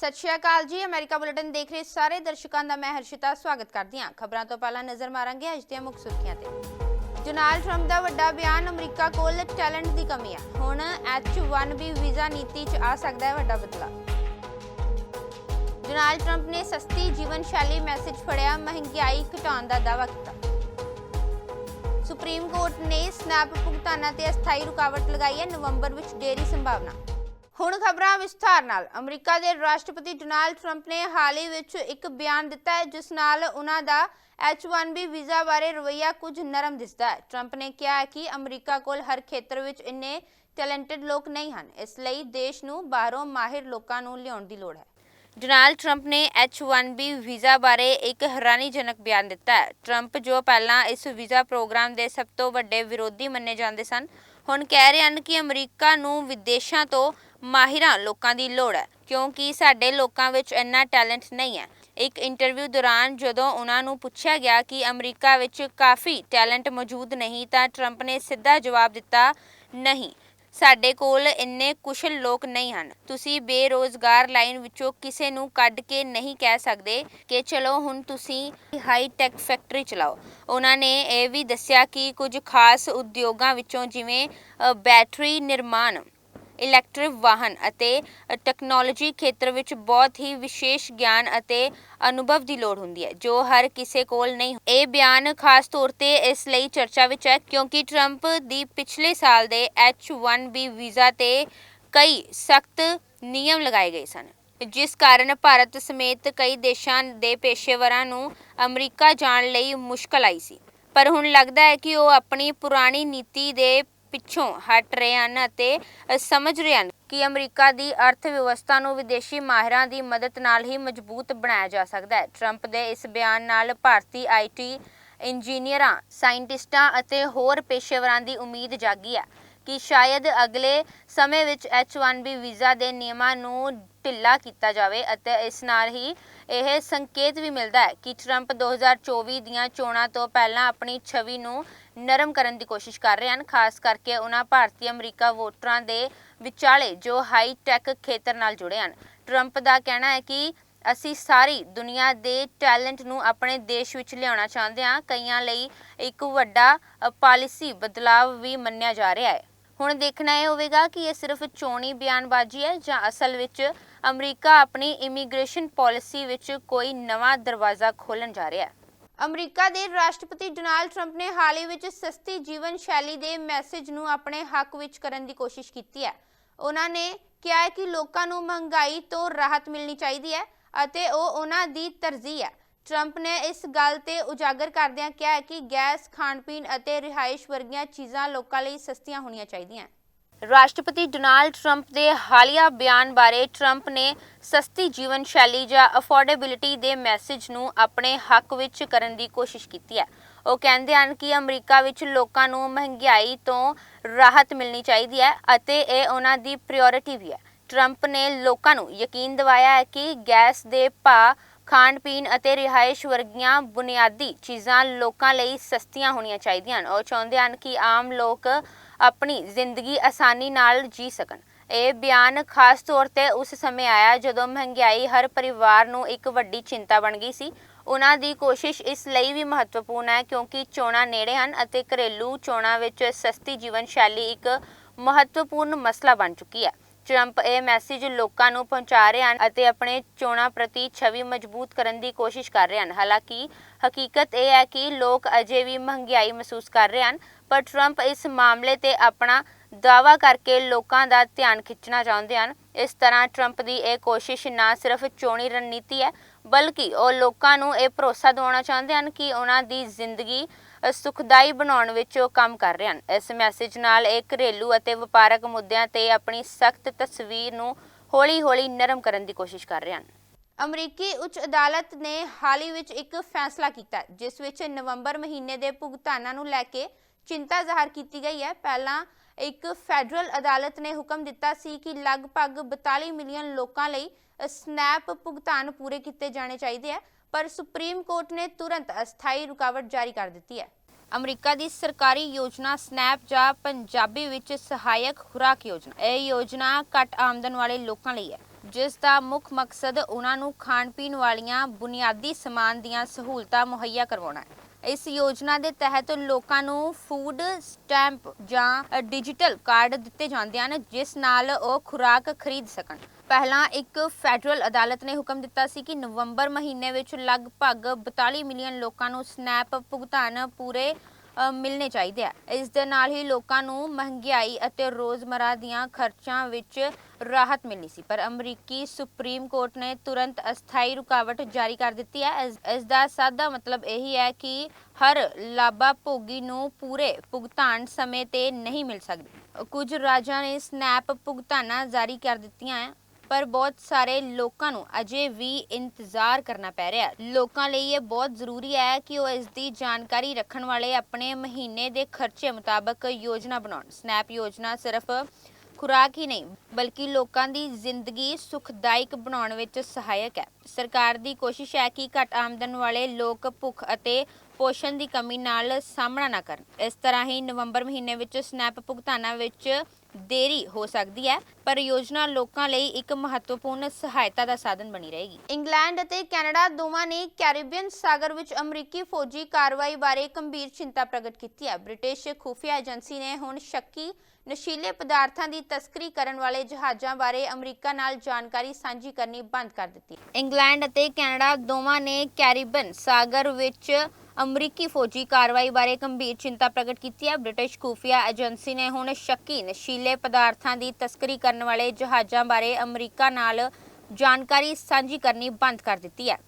ਸਤਿ ਸ਼੍ਰੀ ਅਕਾਲ ਜੀ। America bulletin ਦੇਖ ਰਹੇ ਸਾਰੇ ਦਰਸ਼ਕਾਂ ਦਾ ਮੈਂ ਹਰਸ਼ਿਤਾ, ਸਵਾਗਤ ਕਰਦੀ ਹਾਂ। ਖਬਰਾਂ ਤੋਂ ਪਹਿਲਾਂ ਨਜ਼ਰ ਮਾਰਾਂਗੇ ਅੱਜ ਦੀਆਂ ਮੁੱਖ ਸੁਰਖੀਆਂ ਤੇ। ਡੋਨਾਲਡ ਟਰੰਪ ਦਾ ਵੱਡਾ ਬਿਆਨ, ਅਮਰੀਕਾ ਕੋਲ ਟੈਲੈਂਟ ਦੀ ਕਮੀ ਹੈ ਹੁਣ H1B ਵੀਜ਼ਾ ਨੀਤੀ 'ਚ ਆ ਸਕਦਾ ਹੈ ਵੱਡਾ ਬਦਲਾਅ। ਡੋਨਾਲਡ ਟਰੰਪ ਨੇ ਸਸਤੀ ਜੀਵਨ ਸ਼ੈਲੀ ਮੈਸੇਜ ਫੜਿਆ, ਮਹਿੰਗਾਈ ਘਟਾਉਣ ਦਾ ਦਾਅਵਾ ਕੀਤਾ। ਸੁਪਰੀਮ ਕੋਰਟ ਨੇ ਸਨੈਪ ਭੁਗਤਾਨਾਂ ਤੇ ਅਸਥਾਈ ਰੁਕਾਵਟ ਲਗਾਈ ਹੈ। ਨਵੰਬਰ ਵਿੱਚ ਦੇਰੀ ਸੰਭਾਵਨਾ। ਹੁਣ ਖਬਰਾਂ ਵਿਸਥਾਰ ਨਾਲ। ਅਮਰੀਕਾ ਦੇ ਰਾਸ਼ਟਰਪਤੀ ਡੋਨਾਲਡ ਟਰੰਪ ਨੇ ਹਾਲ ਹੀ ਵਿੱਚ ਇੱਕ ਬਿਆਨ ਦਿੱਤਾ ਹੈ, ਜਿਸ ਨਾਲ ਉਹਨਾਂ ਦਾ H1B ਵੀਜ਼ਾ ਬਾਰੇ ਰਵੱਈਆ ਕੁਝ ਨਰਮ ਦਿਸਦਾ ਹੈ। ਟਰੰਪ ਨੇ ਕਿਹਾ ਹੈ ਕਿ ਅਮਰੀਕਾ ਕੋਲ ਹਰ ਖੇਤਰ ਵਿੱਚ ਇੰਨੇ ਟੈਲੈਂਟਡ ਲੋਕ ਨਹੀਂ ਹਨ। ਇਸ ਲਈ ਦੇਸ਼ ਨੂੰ ਬਾਹਰੋਂ ਮਾਹਿਰ ਲੋਕਾਂ ਨੂੰ ਲਿਆਉਣ ਦੀ ਲੋੜ ਹੈ। ਡੋਨਾਲਡ ਟਰੰਪ ਨੇ H1B ਵੀਜ਼ਾ ਬਾਰੇ ਇੱਕ ਹੈਰਾਨੀਜਨਕ ਬਿਆਨ ਦਿੱਤਾ ਹੈ। ਟਰੰਪ ਜੋ ਪਹਿਲਾਂ ਇਸ ਵੀਜ਼ਾ ਪ੍ਰੋਗਰਾਮ ਦੇ ਸਭ ਤੋਂ ਵੱਡੇ ਵਿਰੋਧੀ ਮੰਨੇ ਜਾਂਦੇ ਸਨ, ਹੁਣ ਕਹਿ ਰਹੇ ਹਨ ਕਿ ਅਮਰੀਕਾ ਨੂੰ ਵਿਦੇਸ਼ਾਂ ਤੋਂ ਮਾਹਿਰਾਂ ਲੋਕਾਂ ਦੀ ਲੋੜ ਹੈ, ਕਿਉਂਕਿ ਸਾਡੇ ਲੋਕਾਂ ਵਿੱਚ ਇੰਨਾ ਟੈਲੈਂਟ ਨਹੀਂ ਹੈ। ਇੱਕ ਇੰਟਰਵਿਊ ਦੌਰਾਨ ਜਦੋਂ ਉਹਨਾਂ ਨੂੰ ਪੁੱਛਿਆ ਗਿਆ ਕਿ ਅਮਰੀਕਾ ਵਿੱਚ ਕਾਫੀ ਟੈਲੈਂਟ ਮੌਜੂਦ ਨਹੀਂ, ਤਾਂ ਟਰੰਪ ਨੇ ਸਿੱਧਾ ਜਵਾਬ ਦਿੱਤਾ, ਨਹੀਂ, ਸਾਡੇ ਕੋਲ ਇੰਨੇ ਕੁਸ਼ਲ ਲੋਕ ਨਹੀਂ ਹਨ। ਤੁਸੀਂ ਬੇਰੋਜ਼ਗਾਰ ਲਾਈਨ ਵਿੱਚੋਂ ਕਿਸੇ ਨੂੰ ਕੱਢ ਕੇ ਨਹੀਂ ਕਹਿ ਸਕਦੇ ਕਿ ਚਲੋ ਹੁਣ ਤੁਸੀਂ ਹਾਈ ਟੈਕ ਫੈਕਟਰੀ ਚਲਾਓ। ਉਹਨਾਂ ਨੇ ਇਹ ਵੀ ਦੱਸਿਆ ਕਿ ਕੁਝ ਖਾਸ ਉਦਯੋਗਾਂ ਵਿੱਚੋਂ ਜਿਵੇਂ ਬੈਟਰੀ ਨਿਰਮਾਣ ਇਲੈਕਟ੍ਰਿਕ ਵਾਹਨ ਅਤੇ ਟੈਕਨੋਲੋਜੀ ਖੇਤਰ ਵਿੱਚ ਬਹੁਤ ਹੀ ਵਿਸ਼ੇਸ਼ ਗਿਆਨ ਅਤੇ ਅਨੁਭਵ ਦੀ ਲੋੜ ਹੁੰਦੀ ਹੈ, ਜੋ ਹਰ ਕਿਸੇ ਕੋਲ ਨਹੀਂ ਇਹ ਬਿਆਨ ਖਾਸ ਤੌਰ ਤੇ ਇਸ ਲਈ ਚਰਚਾ ਵਿੱਚ ਹੈ ਕਿਉਂਕਿ ਟਰੰਪ ਦੀ ਪਿਛਲੇ ਸਾਲ ਦੇ H1B ਵੀਜ਼ਾ ਤੇ ਕਈ ਸਖਤ ਨਿਯਮ ਲਗਾਏ ਗਏ ਸਨ, ਜਿਸ ਕਾਰਨ ਭਾਰਤ ਸਮੇਤ ਕਈ ਦੇਸ਼ਾਂ ਦੇ ਪੇਸ਼ੇਵਰਾਂ ਨੂੰ ਅਮਰੀਕਾ ਜਾਣ ਲਈ ਮੁਸ਼ਕਲ ਆਈ ਸੀ। ਪਰ ਹੁਣ ਲੱਗਦਾ ਹੈ ਕਿ ਉਹ ਆਪਣੀ ਪੁਰਾਣੀ ਨੀਤੀ ਦੇ ਪਿੱਛੋਂ ਹਟ ਰਹੇ ਹਨ ਅਤੇ ਸਮਝ ਰਹੇ ਹਨ ਕਿ ਅਮਰੀਕਾ ਦੀ ਅਰਥ ਵਿਵਸਥਾ ਨੂੰ ਵਿਦੇਸ਼ੀ ਮਾਹਿਰਾਂ ਦੀ ਮਦਦ ਨਾਲ ਹੀ ਮਜ਼ਬੂਤ ਬਣਾਇਆ ਜਾ ਸਕਦਾ ਹੈ। ਟਰੰਪ ਦੇ ਇਸ ਬਿਆਨ ਨਾਲ ਭਾਰਤੀ ਆਈਟੀ ਇੰਜੀਨੀਅਰਾਂ, ਸਾਇੰਟਿਸਟਾਂ ਅਤੇ ਹੋਰ ਪੇਸ਼ੇਵਰਾਂ ਦੀ ਉਮੀਦ ਜਾਗੀ ਹੈ ਕਿ ਸ਼ਾਇਦ ਅਗਲੇ ਸਮੇਂ ਵਿੱਚ H1B ਵੀਜ਼ਾ ਦੇ ਨਿਯਮਾਂ ਨੂੰ ਢਿੱਲਾ ਕੀਤਾ ਜਾਵੇ ਅਤੇ ਇਸ ਨਾਲ ਹੀ ਇਹ ਸੰਕੇਤ ਵੀ ਮਿਲਦਾ ਹੈ ਕਿ ਟਰੰਪ 2024 ਦੀਆਂ ਚੋਣਾਂ ਤੋਂ ਪਹਿਲਾਂ ਆਪਣੀ ਛਵੀ ਨੂੰ ਨਰਮ ਕਰਨ ਦੀ ਕੋਸ਼ਿਸ਼ ਕਰ ਰਹੇ ਹਨ, ਖਾਸ ਕਰਕੇ ਉਹਨਾਂ ਭਾਰਤੀ ਅਮਰੀਕਾ ਵੋਟਰਾਂ ਦੇ ਵਿਚਾਲੇ ਜੋ ਹਾਈ ਟੈਕ ਖੇਤਰ ਨਾਲ ਜੁੜੇ ਹਨ। ਟਰੰਪ ਦਾ ਕਹਿਣਾ ਹੈ ਕਿ ਅਸੀਂ ਸਾਰੀ ਦੁਨੀਆ ਦੇ ਟੈਲੈਂਟ ਨੂੰ ਆਪਣੇ ਦੇਸ਼ ਵਿੱਚ ਲਿਆਉਣਾ ਚਾਹੁੰਦੇ ਹਾਂ। ਕਈਆਂ ਲਈ ਇੱਕ ਵੱਡਾ ਪਾਲਿਸੀ ਬਦਲਾਅ ਵੀ ਮੰਨਿਆ ਜਾ ਰਿਹਾ ਹੈ। ਹੁਣ ਦੇਖਣਾ ਇਹ ਹੋਵੇਗਾ ਕਿ ਇਹ ਸਿਰਫ ਚੋਣੀ ਬਿਆਨਬਾਜ਼ੀ ਹੈ ਜਾਂ ਅਸਲ ਵਿੱਚ ਅਮਰੀਕਾ ਆਪਣੀ ਇਮੀਗ੍ਰੇਸ਼ਨ ਪਾਲਿਸੀ ਵਿੱਚ ਕੋਈ ਨਵਾਂ ਦਰਵਾਜ਼ਾ ਖੋਲਣ ਜਾ ਰਿਹਾ ਹੈ। ਅਮਰੀਕਾ ਦੇ ਰਾਸ਼ਟਰਪਤੀ ਡੋਨਾਲਡ ਟਰੰਪ ਨੇ ਹਾਲ ਹੀ ਵਿੱਚ ਸਸਤੀ ਜੀਵਨ ਸ਼ੈਲੀ ਦੇ ਮੈਸੇਜ ਨੂੰ ਆਪਣੇ ਹੱਕ ਵਿੱਚ ਕਰਨ ਦੀ ਕੋਸ਼ਿਸ਼ ਕੀਤੀ ਹੈ। ਉਹਨਾਂ ਨੇ ਕਿਹਾ ਹੈ ਕਿ ਲੋਕਾਂ ਨੂੰ ਮਹਿੰਗਾਈ ਤੋਂ ਰਾਹਤ ਮਿਲਣੀ ਚਾਹੀਦੀ ਹੈ ਅਤੇ ਉਹ ਉਹਨਾਂ ਦੀ ਤਰਜੀਹ ਹੈ। ਟਰੰਪ ਨੇ ਇਸ ਗੱਲ ਤੇ ਉਜਾਗਰ ਕਰਦਿਆਂ ਕਿਹਾ ਕਿ ਗੈਸ ਖਾਣ ਪੀਣ ਅਤੇ ਰਿਹਾਇਸ਼ ਵਰਗੀਆਂ ਚੀਜ਼ਾਂ ਲੋਕਾਂ ਲਈ ਸਸਤੀਆਂ ਹੋਣੀਆਂ ਚਾਹੀਦੀਆਂ। ਰਾਸ਼ਟਰਪਤੀ ਡੋਨਾਲਡ ਟਰੰਪ ਦੇ ਹਾਲੀਆ ਬਿਆਨ ਬਾਰੇ ਟਰੰਪ ਨੇ ਸਸਤੀ ਜੀਵਨ ਸ਼ੈਲੀ ਜਾਂ ਅਫੋਰਡੇਬਿਲਿਟੀ ਦੇ ਮੈਸੇਜ ਨੂੰ ਆਪਣੇ ਹੱਕ ਵਿੱਚ ਕਰਨ ਦੀ ਕੋਸ਼ਿਸ਼ ਕੀਤੀ ਹੈ। ਉਹ ਕਹਿੰਦੇ ਹਨ ਕਿ ਅਮਰੀਕਾ ਵਿੱਚ ਲੋਕਾਂ ਨੂੰ ਮਹਿੰਗਾਈ ਤੋਂ ਰਾਹਤ ਮਿਲਣੀ ਚਾਹੀਦੀ ਹੈ ਅਤੇ ਇਹ ਉਹਨਾਂ ਦੀ ਪ੍ਰਾਇੋਰਟੀ ਵੀ ਹੈ। ਟਰੰਪ ਨੇ ਲੋਕਾਂ ਨੂੰ ਯਕੀਨ ਦਿਵਾਇਆ ਹੈ ਕਿ ਗੈਸ ਦੇ ਭਾਅ ਖਾਣ ਪੀਣ ਅਤੇ ਰਿਹਾਇਸ਼ ਵਰਗੀਆਂ ਬੁਨਿਆਦੀ ਚੀਜ਼ਾਂ ਲੋਕਾਂ ਲਈ ਸਸਤੀਆਂ ਹੋਣੀਆਂ ਚਾਹੀਦੀਆਂ ਹਨ। ਉਹ ਚਾਹੁੰਦੇ ਹਨ ਕਿ ਆਮ ਲੋਕ ਆਪਣੀ ਜ਼ਿੰਦਗੀ ਆਸਾਨੀ ਨਾਲ ਜੀ ਸਕਣ। ਇਹ ਬਿਆਨ ਖਾਸ ਤੌਰ ਤੇ ਉਸ ਸਮੇਂ ਆਇਆ ਜਦੋਂ ਮਹਿੰਗਾਈ ਹਰ ਪਰਿਵਾਰ ਨੂੰ ਇੱਕ ਵੱਡੀ ਚਿੰਤਾ ਬਣ ਗਈ ਸੀ। ਉਹਨਾਂ ਦੀ ਕੋਸ਼ਿਸ਼ ਇਸ ਲਈ ਵੀ ਮਹੱਤਵਪੂਰਨ ਹੈ ਕਿਉਂਕਿ ਚੋਣਾਂ ਨੇੜੇ ਹਨ ਅਤੇ ਘਰੇਲੂ ਚੋਣਾਂ ਵਿੱਚ ਸਸਤੀ ਜੀਵਨ ਸ਼ੈਲੀ ਇੱਕ ਮਹੱਤਵਪੂਰਨ ਮਸਲਾ ਬਣ ਚੁੱਕੀ ਹੈ। ਟਰੰਪ ਇਹ ਮੈਸੇਜ ਲੋਕਾਂ ਨੂੰ ਪਹੁੰਚਾ ਰਹੇ ਹਨ ਅਤੇ ਆਪਣੇ ਚੋਣਾਂ ਪ੍ਰਤੀ ਛਵੀ ਮਜ਼ਬੂਤ ਕਰਨ ਦੀ ਕੋਸ਼ਿਸ਼ ਕਰ ਰਹੇ ਹਨ। ਹਾਲਾਂਕਿ, ਹਕੀਕਤ ਇਹ ਹੈ ਕਿ ਲੋਕ ਅਜੇ ਵੀ ਮਹਿੰਗਾਈ ਮਹਿਸੂਸ ਕਰ ਰਹੇ ਹਨ, ਪਰ ਟਰੰਪ ਇਸ ਮਾਮਲੇ ਤੇ ਆਪਣਾ ਦਾਅਵਾ ਕਰਕੇ ਲੋਕਾਂ ਦਾ ਧਿਆਨ ਖਿੱਚਣਾ ਚਾਹੁੰਦੇ ਹਨ। ਇਸ ਤਰ੍ਹਾਂ ਟਰੰਪ ਦੀ ਇਹ ਕੋਸ਼ਿਸ਼ ਨਾ ਸਿਰਫ ਚੋਣੀ ਰਣਨੀਤੀ ਹੈ, ਬਲਕਿ ਉਹ ਲੋਕਾਂ ਨੂੰ ਇਹ ਭਰੋਸਾ ਦਿਵਾਉਣਾ ਚਾਹੁੰਦੇ ਹਨ ਕਿ ਉਹਨਾਂ ਦੀ ਜ਼ਿੰਦਗੀ ਸੁਖਦਾਈ ਬਣਾਉਣ ਵਿੱਚ ਉਹ ਕੰਮ ਕਰ ਰਹੇ ਹਨ। ਇਸ ਮੈਸੇਜ ਨਾਲ ਇਹ ਘਰੇਲੂ ਅਤੇ ਵਪਾਰਕ ਮੁੱਦਿਆਂ ਤੇ ਆਪਣੀ ਸਖਤ ਤਸਵੀਰ ਨੂੰ ਹੌਲੀ-ਹੌਲੀ ਨਰਮ ਕਰਨ ਦੀ ਕੋਸ਼ਿਸ਼ ਕਰ ਰਹੇ ਹਨ। ਅਮਰੀਕੀ ਉੱਚ ਅਦਾਲਤ ਨੇ ਹਾਲ ਹੀ ਵਿੱਚ ਇੱਕ ਫੈਸਲਾ ਕੀਤਾ ਜਿਸ ਵਿੱਚ ਨਵੰਬਰ ਮਹੀਨੇ ਦੇ ਭੁਗਤਾਨਾਂ ਨੂੰ ਲੈ ਕੇ ਚਿੰਤਾ ਜ਼ਾਹਰ ਕੀਤੀ ਗਈ ਹੈ। ਪਹਿਲਾਂ ਇੱਕ ਫੈਡਰਲ ਅਦਾਲਤ ਨੇ ਹੁਕਮ ਦਿੱਤਾ ਸੀ ਕਿ ਲਗਭਗ 42 ਮਿਲੀਅਨ ਲੋਕਾਂ ਲਈ ਸਨੈਪ ਭੁਗਤਾਨ ਪੂਰੇ ਕੀਤੇ ਜਾਣੇ ਚਾਹੀਦੇ ਹੈ। ਪਰ ਸੁਪਰੀਮ ਕੋਰਟ ਨੇ ਤੁਰੰਤ ਅਸਥਾਈ ਰੁਕਾਵਟ ਜਾਰੀ ਕਰ ਦਿੱਤੀ ਹੈ। ਅਮਰੀਕਾ ਦੀ ਸਰਕਾਰੀ ਯੋਜਨਾ ਸਨੈਪ ਜਾਂ ਪੰਜਾਬੀ ਵਿੱਚ ਸਹਾਇਕ ਖੁਰਾਕ ਯੋਜਨਾ। ਇਹ ਯੋਜਨਾ ਘੱਟ ਆਮਦਨ ਵਾਲੇ ਲੋਕਾਂ ਲਈ ਹੈ, ਜਿਸ ਦਾ ਮੁੱਖ ਮਕਸਦ ਉਹਨਾਂ ਨੂੰ ਖਾਣ ਪੀਣ ਵਾਲੀਆਂ ਬੁਨਿਆਦੀ ਸਮਾਨ ਦੀਆਂ ਸਹੂਲਤਾਂ ਮੁਹੱਈਆ ਕਰਵਾਉਣਾ ਹੈ। ਇਸ ਯੋਜਨਾ ਦੇ ਤਹਿਤ ਲੋਕਾਂ ਨੂੰ ਫੂਡ ਸਟੈਂਪ ਜਾਂ ਡਿਜੀਟਲ ਕਾਰਡ ਦਿੱਤੇ ਜਾਂਦੇ ਹਨ, ਜਿਸ ਨਾਲ ਉਹ ਖੁਰਾਕ ਖਰੀਦ ਸਕਣ। ਪਹਿਲਾਂ ਇੱਕ ਫੈਡਰਲ ਅਦਾਲਤ ਨੇ ਹੁਕਮ ਦਿੱਤਾ ਸੀ ਕਿ ਨਵੰਬਰ ਮਹੀਨੇ ਵਿੱਚ ਲਗਭਗ 42 ਮਿਲੀਅਨ ਲੋਕਾਂ ਨੂੰ ਸਨੈਪ ਭੁਗਤਾਨ ਪੂਰੇ ਅ, ਮਿਲਣੇ ਚਾਹੀਦੇ ਆ। ਇਸ ਦੇ ਨਾਲ ਹੀ ਲੋਕਾਂ ਨੂੰ ਮਹਿੰਗਾਈ ਅਤੇ ਰੋਜ਼ਮਰਾ ਦੀਆਂ ਖਰਚਾਂ ਵਿੱਚ ਰਾਹਤ ਮਿਲਣੀ ਸੀ। ਪਰ ਅਮਰੀਕੀ ਸੁਪਰੀਮ ਕੋਰਟ ਨੇ ਤੁਰੰਤ ਅਸਥਾਈ ਰੁਕਾਵਟ ਜਾਰੀ ਕਰ ਦਿੱਤੀ ਹੈ। ਇਸ- ਦਾ ਸਾਦਾ ਮਤਲਬ ਇਹੀ ਹੈ ਕਿ ਹਰ ਲਾਭਾਭੋਗੀ ਨੂੰ ਪੂਰੇ ਭੁਗਤਾਨ ਸਮੇਂ ਤੇ ਨਹੀਂ ਮਿਲ ਸਕਦੀ। ਕੁਝ ਰਾਜਾਂ ਨੇ ਸਨੈਪ ਭੁਗਤਾਨਾਂ ਜਾਰੀ ਕਰ ਦਿੱਤੀਆਂ ਹੈ। ਪਰ ਬਹੁਤ ਸਾਰੇ ਲੋਕਾਂ ਨੂੰ ਅਜੇ ਵੀ ਇੰਤਜ਼ਾਰ ਕਰਨਾ ਪੈ ਰਿਹਾ ਲੋਕਾਂ ਲਈ ਇਹ ਬਹੁਤ ਜ਼ਰੂਰੀ ਹੈ ਕਿ ਉਹ ਇਸ ਦੀ ਜਾਣਕਾਰੀ ਰੱਖਣ ਵਾਲੇ ਆਪਣੇ ਮਹੀਨੇ ਦੇ ਖਰਚੇ ਮੁਤਾਬਕ ਯੋਜਨਾ ਬਣਾਉਣ। ਸਨੈਪ ਯੋਜਨਾ ਸਿਰਫ ਖੁਰਾਕ ਹੀ ਨਹੀਂ, ਬਲਕਿ ਲੋਕਾਂ ਦੀ ਜ਼ਿੰਦਗੀ ਸੁਖਦਾਇਕ ਬਣਾਉਣ ਵਿੱਚ ਸਹਾਇਕ ਹੈ। ਸਰਕਾਰ ਦੀ ਕੋਸ਼ਿਸ਼ ਹੈ ਕਿ ਘੱਟ ਆਮਦਨ ਵਾਲੇ ਲੋਕ ਭੁੱਖ ਅਤੇ ਪੋਸ਼ਣ ਦੀ ਕਮੀ ਨਾਲ ਸਾਹਮਣਾ ਨਾ ਕਰਨ। ਇਸ ਤਰ੍ਹਾਂ ਹੀ ਨਵੰਬਰ ਮਹੀਨੇ ਵਿੱਚ ਸਨੈਪ ਭੁਗਤਾਨਾਂ ਵਿੱਚ ਦੇਰੀ ਹੋ ਸਕਦੀ ਹੈ, ਪਰ ਯੋਜਨਾ ਲੋਕਾਂ ਲਈ ਇੱਕ ਮਹੱਤਵਪੂਰਨ ਸਹਾਇਤਾ ਦਾ ਸਾਧਨ ਬਣੀ ਰਹੇਗੀ। ਇੰਗਲੈਂਡ ਅਤੇ ਕੈਨੇਡਾ ਦੋਵਾਂ ਨੇ ਕੈਰੀਬੀਅਨ ਸਾਗਰ ਵਿੱਚ ਅਮਰੀਕੀ ਫੌਜੀ ਕਾਰਵਾਈ ਬਾਰੇ ਗੰਭੀਰ ਚਿੰਤਾ ਪ੍ਰਗਟ ਕੀਤੀ ਹੈ। ਬ੍ਰਿਟਿਸ਼ ਖੁਫੀਆ ਏਜੰਸੀ ਨੇ ਹੁਣ ਸ਼ੱਕੀ ਨਸ਼ੀਲੇ ਪਦਾਰਥਾਂ ਦੀ ਤਸਕਰੀ ਕਰਨ ਵਾਲੇ ਜਹਾਜ਼ਾਂ ਬਾਰੇ ਅਮਰੀਕਾ ਨਾਲ ਜਾਣਕਾਰੀ ਸਾਂਝੀ ਕਰਨੀ ਬੰਦ ਕਰ ਦਿੱਤੀ। ਇੰਗਲੈਂਡ ਅਤੇ ਕੈਨੇਡਾ ਦੋਵਾਂ ਨੇ ਕੈਰੀਬੀਅਨ ਸਾਗਰ ਵਿੱਚ ਅਮਰੀਕੀ ਫੌਜੀ ਕਾਰਵਾਈ ਬਾਰੇ ਗੰਭੀਰ ਚਿੰਤਾ ਪ੍ਰਗਟ ਕੀਤੀ ਹੈ। ਬ੍ਰਿਟਿਸ਼ ਖੂਫੀਆ ਏਜੰਸੀ ਨੇ ਹੁਣ ਸ਼ੱਕੀ ਨਸ਼ੀਲੇ ਪਦਾਰਥਾਂ ਦੀ ਤਸਕਰੀ ਕਰਨ ਵਾਲੇ ਜਹਾਜ਼ਾਂ ਬਾਰੇ ਅਮਰੀਕਾ ਨਾਲ ਜਾਣਕਾਰੀ ਸਾਂਝੀ ਕਰਨੀ ਬੰਦ ਕਰ ਦਿੱਤੀ ਹੈ।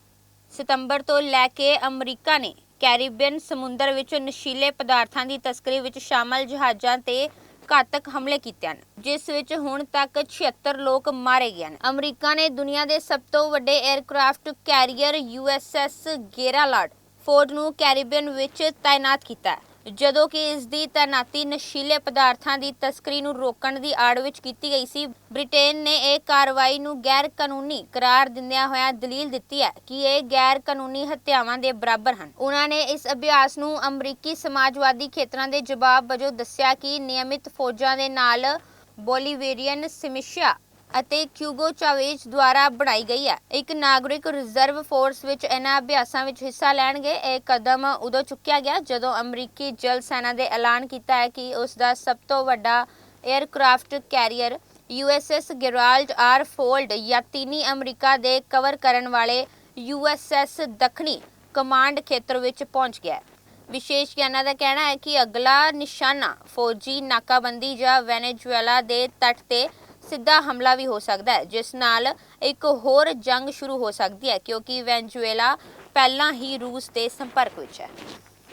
ਸਤੰਬਰ ਤੋਂ ਲੈ ਕੇ ਅਮਰੀਕਾ ਨੇ ਕੈਰੀਬੀਅਨ ਸਮੁੰਦਰ ਵਿੱਚ ਨਸ਼ੀਲੇ ਪਦਾਰਥਾਂ ਦੀ ਤਸਕਰੀ ਵਿੱਚ ਸ਼ਾਮਲ ਜਹਾਜ਼ਾਂ ਤੇ ਘਾਤਕ ਹਮਲੇ ਕੀਤੇ ਹਨ, ਜਿਸ ਵਿੱਚ ਹੁਣ ਤੱਕ 76 ਲੋਕ ਮਾਰੇ ਗਏ ਹਨ। ਅਮਰੀਕਾ ਨੇ ਦੁਨੀਆ ਦੇ ਸਭ ਤੋਂ ਵੱਡੇ aircraft carrier USS Gerald Ford ਨੂੰ ਕੈਰੀਬੀਅਨ ਵਿੱਚ ਤਾਇਨਾਤ ਕੀਤਾ ਹੈ। ਜਦੋਂ ਕਿ ਇਸ ਦੀ ਤਾਇਨਾਤੀ ਨਸ਼ੀਲੇ ਪਦਾਰਥਾਂ ਦੀ ਤਸਕਰੀ ਨੂੰ ਰੋਕਣ ਦੀ ਆੜ ਵਿੱਚ ਕੀਤੀ ਗਈ ਸੀ, ਬ੍ਰਿਟੇਨ ਨੇ ਇਹ ਕਾਰਵਾਈ ਨੂੰ ਗੈਰ ਕਾਨੂੰਨੀ ਕਰਾਰ ਦਿੰਦਿਆਂ ਹੋਇਆ ਦਲੀਲ ਦਿੱਤੀ ਹੈ ਕਿ ਇਹ ਗੈਰ ਕਾਨੂੰਨੀ ਹੱਤਿਆਵਾਂ ਦੇ ਬਰਾਬਰ ਹਨ। ਉਹਨਾਂ ਨੇ ਇਸ ਅਭਿਆਸ ਨੂੰ ਅਮਰੀਕੀ ਸਮਾਜਵਾਦੀ ਖੇਤਰਾਂ ਦੇ ਜਵਾਬ ਵਜੋਂ ਦੱਸਿਆ ਕਿ ਨਿਯਮਿਤ ਫੌਜਾਂ ਦੇ ਨਾਲ ਬੋਲੀਵੇਰੀਅਨ ਸਿਮਿਸ਼ਾ ਅਤੇ ਕਿਊਗੋ ਚਾਵੇਜ ਦੁਆਰਾ ਬਣਾਈ ਗਈ ਹੈ। ਇੱਕ ਨਾਗਰਿਕ ਰਿਜ਼ਰਵ ਫੋਰਸ ਵਿੱਚ ਇਹਨਾਂ ਅਭਿਆਸਾਂ ਵਿੱਚ ਹਿੱਸਾ ਲੈਣਗੇ। ਇਹ ਕਦਮ ਉਦੋਂ ਚੁੱਕਿਆ ਗਿਆ ਜਦੋਂ ਅਮਰੀਕੀ ਜਲ ਸੈਨਾ ਦੇ ਐਲਾਨ ਕੀਤਾ ਹੈ ਕਿ ਉਸ ਦਾ ਸਭ ਤੋਂ ਵੱਡਾ aircraft carrier USS Gerald R Ford ਯਾਤੀਨੀ America ਦੇ ਕਵਰ ਕਰਨ ਵਾਲੇ ਯੂਐਸਐਸ ਦੱਖਣੀ ਕਮਾਂਡ ਖੇਤਰ ਵਿੱਚ ਪਹੁੰਚ ਗਿਆ ਹੈ। ਵਿਸ਼ੇਸ਼ ਗਿਆਨਾਂ ਦਾ ਕਹਿਣਾ ਹੈ ਕਿ ਅਗਲਾ ਨਿਸ਼ਾਨਾ ਫੌਜੀ ਨਾਕਾਬੰਦੀ ਜਾਂ ਵੈਨੇਜ਼ੁਏਲਾ ਦੇ ਤੱਟ ਤੇ ਸਿੱਧਾ ਹਮਲਾ ਵੀ ਹੋ ਸਕਦਾ ਹੈ, ਜਿਸ ਨਾਲ ਇੱਕ ਹੋਰ ਜੰਗ ਸ਼ੁਰੂ ਹੋ ਸਕਦੀ ਹੈ, ਕਿਉਂਕਿ ਵੈਨਜ਼ੂਏਲਾ ਪਹਿਲਾਂ ਹੀ ਰੂਸ ਦੇ ਸੰਪਰਕ ਵਿੱਚ ਹੈ।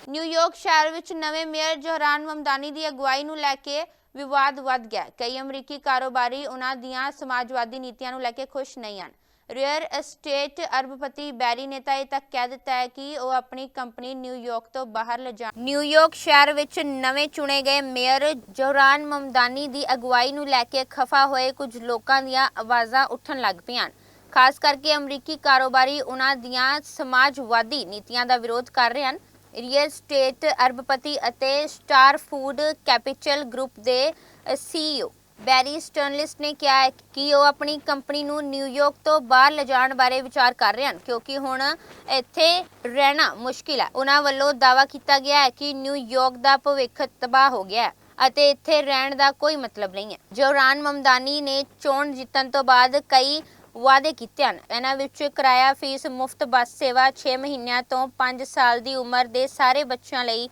ਨਿਊਯਾਰਕ ਸ਼ਹਿਰ ਵਿੱਚ ਨਵੇਂ ਮੇਅਰ ਜੋਹਰਾਨ ਮਮਦਾਨੀ ਦੀ ਅਗਵਾਈ ਨੂੰ ਲੈ ਕੇ ਵਿਵਾਦ ਵੱਧ ਗਿਆ ਕਈ ਅਮਰੀਕੀ ਕਾਰੋਬਾਰੀ ਉਹਨਾਂ ਦੀਆਂ ਸਮਾਜਵਾਦੀ ਨੀਤੀਆਂ ਨੂੰ ਲੈ ਕੇ ਖੁਸ਼ ਨਹੀਂ ਹਨ। ਰੀਅਰ ਐਸਟੇਟ ਅਰਬਪਤੀ ਬੈਰੀ ਨੇ ਤਾਂ ਇਹ ਤੱਕ ਕਹਿ ਦਿੱਤਾ ਹੈ ਕਿ ਉਹ ਆਪਣੀ ਕੰਪਨੀ ਨਿਊਯਾਰਕ ਤੋਂ ਬਾਹਰ ਲਿਜਾ ਨਿਊਯਾਰਕ ਸ਼ਹਿਰ ਵਿੱਚ ਨਵੇਂ ਚੁਣੇ ਗਏ ਮੇਅਰ ਜੋਹਰਾਨ ਮਮਦਾਨੀ ਦੀ ਅਗਵਾਈ ਨੂੰ ਲੈ ਕੇ ਖਫਾ ਹੋਏ ਕੁਝ ਲੋਕਾਂ ਦੀਆਂ ਆਵਾਜ਼ਾਂ ਉੱਠਣ ਲੱਗ ਪਈਆਂ ਹਨ। ਖਾਸ ਕਰਕੇ ਅਮਰੀਕੀ ਕਾਰੋਬਾਰੀ ਉਹਨਾਂ ਦੀਆਂ ਸਮਾਜਵਾਦੀ ਨੀਤੀਆਂ ਦਾ ਵਿਰੋਧ ਕਰ ਰਹੇ ਹਨ ਰੀਅਲ ਸਟੇਟ ਅਰਬਪਤੀ ਅਤੇ ਸਟਾਰ ਫੂਡ ਕੈਪੀਟਲ ਗਰੁੱਪ ਦੇ ਸੀਈਓ ਬੈਰੀ ਸਟਰਨਲਿਸਟ ਨੇ ਕਿਹਾ ਹੈ ਕਿ ਉਹ ਆਪਣੀ ਕੰਪਨੀ ਨੂੰ ਨਿਊਯਾਰਕ ਤੋਂ ਬਾਹਰ ਲਿਜਾਣ ਬਾਰੇ ਵਿਚਾਰ ਕਰ ਰਹੇ ਹਨ, ਕਿਉਂਕਿ ਹੁਣ ਇੱਥੇ ਰਹਿਣਾ ਮੁਸ਼ਕਿਲ ਹੈ। ਉਹਨਾਂ ਵੱਲੋਂ ਦਾਅਵਾ ਕੀਤਾ ਗਿਆ ਹੈ ਕਿ ਨਿਊਯਾਰਕ ਦਾ ਭਵਿੱਖ ਤਬਾਹ ਹੋ ਗਿਆ ਹੈ ਅਤੇ ਇੱਥੇ ਰਹਿਣ ਦਾ ਕੋਈ ਮਤਲਬ ਨਹੀਂ ਹੈ। ਜੋਰਾਨ ਮਮਦਾਨੀ ਨੇ ਚੋਣ ਜਿੱਤਣ ਤੋਂ ਬਾਅਦ ਕਈ ਵਾਅਦੇ ਕੀਤੇ ਹਨ। ਇਹਨਾਂ ਵਿੱਚ ਕਿਰਾਇਆ ਫੀਸ ਮੁਫਤ ਬੱਸ ਸੇਵਾ 6 ਮਹੀਨਿਆਂ ਤੋਂ 5 ਸਾਲ ਦੀ ਉਮਰ ਦੇ ਸਾਰੇ ਬੱਚਿਆਂ ਲਈ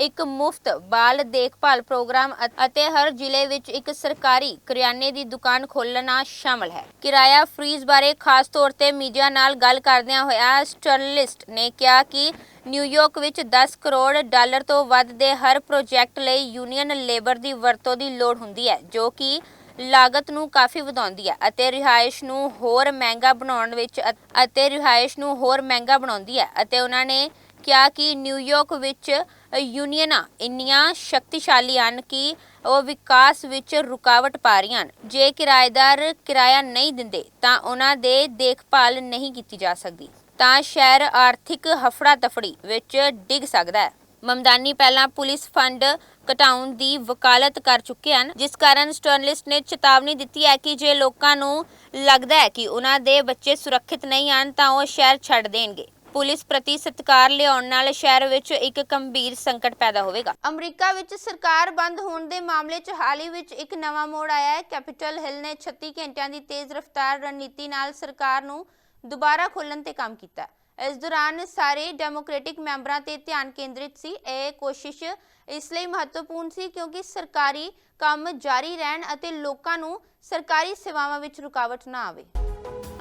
ਇੱਕ ਮੁਫਤ ਬਾਲ ਦੇਖਭਾਲ ਪ੍ਰੋਗਰਾਮ ਅਤੇ ਹਰ ਜ਼ਿਲ੍ਹੇ ਵਿੱਚ ਇੱਕ ਸਰਕਾਰੀ ਕਰਿਆਨੇ ਦੀ ਦੁਕਾਨ ਖੋਲ੍ਹਣਾ ਸ਼ਾਮਲ ਹੈ। ਕਿਰਾਇਆ ਫਰੀਜ਼ ਬਾਰੇ ਖਾਸ ਤੌਰ ਤੇ ਮੀਡੀਆ ਨਾਲ ਗੱਲ ਕਰਦਿਆਂ ਹੋਇਆ ਸਟਰਨਲਿਸਟ ਨੇ ਕਿਹਾ ਕਿ ਨਿਊਯਾਰਕ ਵਿੱਚ 10 ਕਰੋੜ ਡਾਲਰ ਤੋਂ ਵੱਧ ਦੇ ਹਰ ਪ੍ਰੋਜੈਕਟ ਲਈ ਯੂਨੀਅਨ ਲੇਬਰ ਦੀ ਵਰਤੋਂ ਦੀ ਲੋੜ ਹੁੰਦੀ ਹੈ, ਜੋ ਕਿ ਲਾਗਤ ਨੂੰ ਕਾਫੀ ਵਧਾਉਂਦੀ ਹੈ ਅਤੇ ਰਿਹਾਇਸ਼ ਨੂੰ ਹੋਰ ਮਹਿੰਗਾ ਬਣਾਉਣ ਵਿੱਚ ਅਤੇ ਰਿਹਾਇਸ਼ ਨੂੰ ਹੋਰ ਮਹਿੰਗਾ ਬਣਾਉਂਦੀ ਹੈ ਅਤੇ ਉਹਨਾਂ ਨੇ ਕਿਹਾ ਕਿ ਨਿਊਯਾਰਕ ਵਿੱਚ ਯੂਨੀਅਨਾਂ ਇੰਨੀਆਂ ਸ਼ਕਤੀਸ਼ਾਲੀ ਹਨ ਕਿ ਉਹ ਵਿਕਾਸ ਵਿੱਚ ਰੁਕਾਵਟ ਪਾ ਰਹੀਆਂ ਹਨ। ਜੇ ਕਿਰਾਏਦਾਰ ਕਿਰਾਇਆ ਨਹੀਂ ਦਿੰਦੇ, ਤਾਂ ਉਹਨਾਂ ਦੇ ਦੇਖਭਾਲ ਨਹੀਂ ਕੀਤੀ ਜਾ ਸਕਦੀ। ਤਾਂ ਸ਼ਹਿਰ ਆਰਥਿਕ ਹਫੜਾ ਤਫੜੀ ਵਿੱਚ ਡਿੱਗ ਸਕਦਾ ਹੈ। ਮਮਦਾਨੀ ਪਹਿਲਾਂ ਪੁਲਿਸ ਫੰਡ ਘਟਾਉਣ ਦੀ ਵਕਾਲਤ ਕਰ ਚੁੱਕੇ ਹਨ, ਜਿਸ ਕਾਰਨ ਸਟਰਨਲਿਸਟ ਨੇ ਚੇਤਾਵਨੀ ਦਿੱਤੀ ਹੈ ਕਿ ਜੇ ਲੋਕਾਂ ਨੂੰ ਲੱਗਦਾ ਹੈ ਕਿ ਉਹਨਾਂ ਦੇ ਬੱਚੇ ਸੁਰੱਖਿਅਤ ਨਹੀਂ ਹਨ, ਤਾਂ ਉਹ ਸ਼ਹਿਰ ਛੱਡ ਦੇਣਗੇ। ਪੁਲਿਸ ਪ੍ਰਤੀ ਸਤਕਾਰ ਲਿਆਉਣ ਨਾਲ ਸ਼ਹਿਰ ਵਿੱਚ ਇੱਕ ਗੰਭੀਰ ਸੰਕਟ ਪੈਦਾ ਹੋਵੇਗਾ। ਅਮਰੀਕਾ ਵਿੱਚ ਸਰਕਾਰ ਬੰਦ ਹੋਣ ਦੇ ਮਾਮਲੇ 'ਚ ਹਾਲ ਹੀ ਵਿੱਚ ਇੱਕ ਨਵਾਂ ਮੋੜ ਆਇਆ ਹੈ। ਕੈਪੀਟਲ ਹਿਲ ਨੇ 36 ਘੰਟਿਆਂ ਦੀ ਤੇਜ਼ ਰਫ਼ਤਾਰ ਰਣਨੀਤੀ ਨਾਲ ਸਰਕਾਰ ਨੂੰ ਦੁਬਾਰਾ ਖੋਲਣ ਤੇ ਕੰਮ ਕੀਤਾ ਇਸ ਦੌਰਾਨ ਸਾਰੇ ਡੈਮੋਕ੍ਰੈਟਿਕ ਮੈਂਬਰਾਂ ਤੇ ਧਿਆਨ ਕੇਂਦਰਿਤ ਸੀ। ਇਹ ਕੋਸ਼ਿਸ਼ ਇਸ ਲਈ ਮਹੱਤਵਪੂਰਨ ਸੀ ਕਿਉਂਕਿ ਸਰਕਾਰੀ ਕੰਮ ਜਾਰੀ ਰਹਿਣ ਅਤੇ ਲੋਕਾਂ ਨੂੰ ਸਰਕਾਰੀ ਸੇਵਾਵਾਂ ਵਿੱਚ ਰੁਕਾਵਟ ਨਾ ਆਵੇ।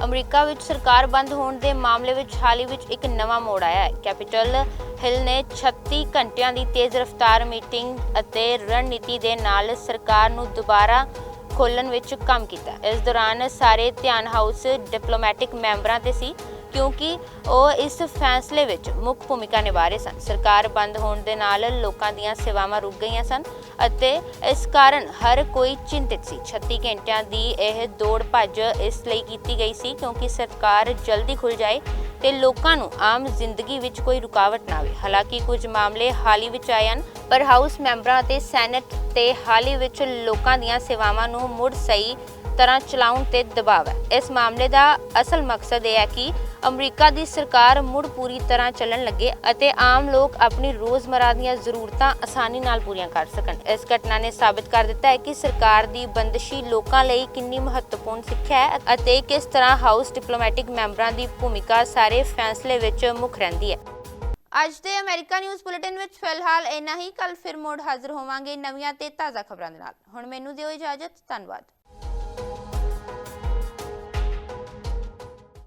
ਅਮਰੀਕਾ ਵਿੱਚ ਸਰਕਾਰ ਬੰਦ ਹੋਣ ਦੇ ਮਾਮਲੇ ਵਿੱਚ ਹਾਲ ਹੀ ਵਿੱਚ ਇੱਕ ਨਵਾਂ ਮੋੜ ਆਇਆ ਹੈ। ਕੈਪੀਟਲ ਹਿਲ ਨੇ 36 ਘੰਟਿਆਂ ਦੀ ਤੇਜ਼ ਰਫ਼ਤਾਰ ਮੀਟਿੰਗ ਅਤੇ ਰਣਨੀਤੀ ਦੇ ਨਾਲ ਸਰਕਾਰ ਨੂੰ ਦੁਬਾਰਾ ਖੋਲ੍ਹਣ ਵਿੱਚ ਕੰਮ ਕੀਤਾ। ਇਸ ਦੌਰਾਨ ਸਾਰੇ ਧਿਆਨ ਹਾਊਸ ਡਿਪਲੋਮੈਟਿਕ ਮੈਂਬਰਾਂ ਤੇ ਸੀ। ਕਿਉਂਕਿ ਉਹ ਇਸ ਫੈਸਲੇ ਵਿੱਚ ਮੁੱਖ ਭੂਮਿਕਾ ਨਿਭਾ ਰਹੇ ਸਨ। ਸਰਕਾਰ ਬੰਦ ਹੋਣ ਦੇ ਨਾਲ ਲੋਕਾਂ ਦੀਆਂ ਸੇਵਾਵਾਂ ਰੁਕ ਗਈਆਂ ਸਨ ਅਤੇ ਇਸ ਕਾਰਨ ਹਰ ਕੋਈ ਚਿੰਤਿਤ ਸੀ। 36 ਘੰਟਿਆਂ ਦੀ ਇਹ ਦੌੜ ਭੱਜ ਇਸ ਲਈ ਕੀਤੀ ਗਈ ਸੀ ਕਿਉਂਕਿ ਸਰਕਾਰ ਜਲਦੀ ਖੁੱਲ ਜਾਏ ਤੇ ਲੋਕਾਂ ਨੂੰ ਆਮ ਜ਼ਿੰਦਗੀ ਵਿੱਚ ਕੋਈ ਰੁਕਾਵਟ ਨਾ ਆਵੇ। ਹਾਲਾਂਕਿ ਕੁਝ ਮਾਮਲੇ ਹਾਲ ਹੀ ਵਿੱਚ ਆਏ ਹਨ, ਪਰ ਹਾਊਸ ਮੈਂਬਰਾਂ ਅਤੇ ਸੈਨੇਟ ਤੇ ਹਾਲ ਹੀ ਵਿੱਚ ਲੋਕਾਂ ਦੀਆਂ ਸੇਵਾਵਾਂ ਨੂੰ ਮੁੜ ਸਹੀ ਤਰ੍ਹਾਂ ਚਲਾਉਣ ਤੇ ਦਬਾਅ ਹੈ। ਇਸ ਮਾਮਲੇ ਦਾ ਅਸਲ ਮਕਸਦ ਇਹ ਹੈ ਕਿ ਅਮਰੀਕਾ ਦੀ ਸਰਕਾਰ ਮੁੜ ਪੂਰੀ ਤਰ੍ਹਾਂ ਚੱਲਣ ਲੱਗੇ ਅਤੇ ਆਮ ਲੋਕ ਆਪਣੀ ਰੋਜ਼ਮਰਾ ਦੀਆਂ ਜ਼ਰੂਰਤਾਂ ਆਸਾਨੀ ਨਾਲ ਪੂਰੀਆਂ ਕਰ ਸਕਣ। ਇਸ ਘਟਨਾ ਨੇ ਸਾਬਿਤ ਕਰ ਦਿੱਤਾ ਹੈ ਕਿ ਸਰਕਾਰ ਦੀ ਬੰਦਸ਼ੀ ਲੋਕਾਂ ਲਈ ਕਿੰਨੀ ਮਹੱਤਵਪੂਰਨ ਸਿੱਖਿਆ ਹੈ ਅਤੇ ਕਿਸ ਤਰ੍ਹਾਂ ਹਾਊਸ ਡਿਪਲੋਮੈਟਿਕ ਮੈਂਬਰਾਂ ਦੀ ਭੂਮਿਕਾ ਸਾਰੇ ਫੈਸਲੇ ਵਿੱਚ ਮੁੱਖ ਰਹਿੰਦੀ ਹੈ। ਅੱਜ ਦੇ ਅਮਰੀਕਾ ਨਿਊਜ਼ ਬੁਲੇਟਿਨ ਵਿੱਚ ਫਿਲਹਾਲ ਇੰਨਾ ਹੀ। ਕੱਲ ਫਿਰ ਮੋੜ ਹਾਜ਼ਰ ਹੋਵਾਂਗੇ ਨਵੀਆਂ ਤੇ ਤਾਜ਼ਾ ਖਬਰਾਂ ਦੇ ਨਾਲ। ਹੁਣ ਮੈਨੂੰ ਦਿਓ ਇਜਾਜ਼ਤ। ਧੰਨਵਾਦ।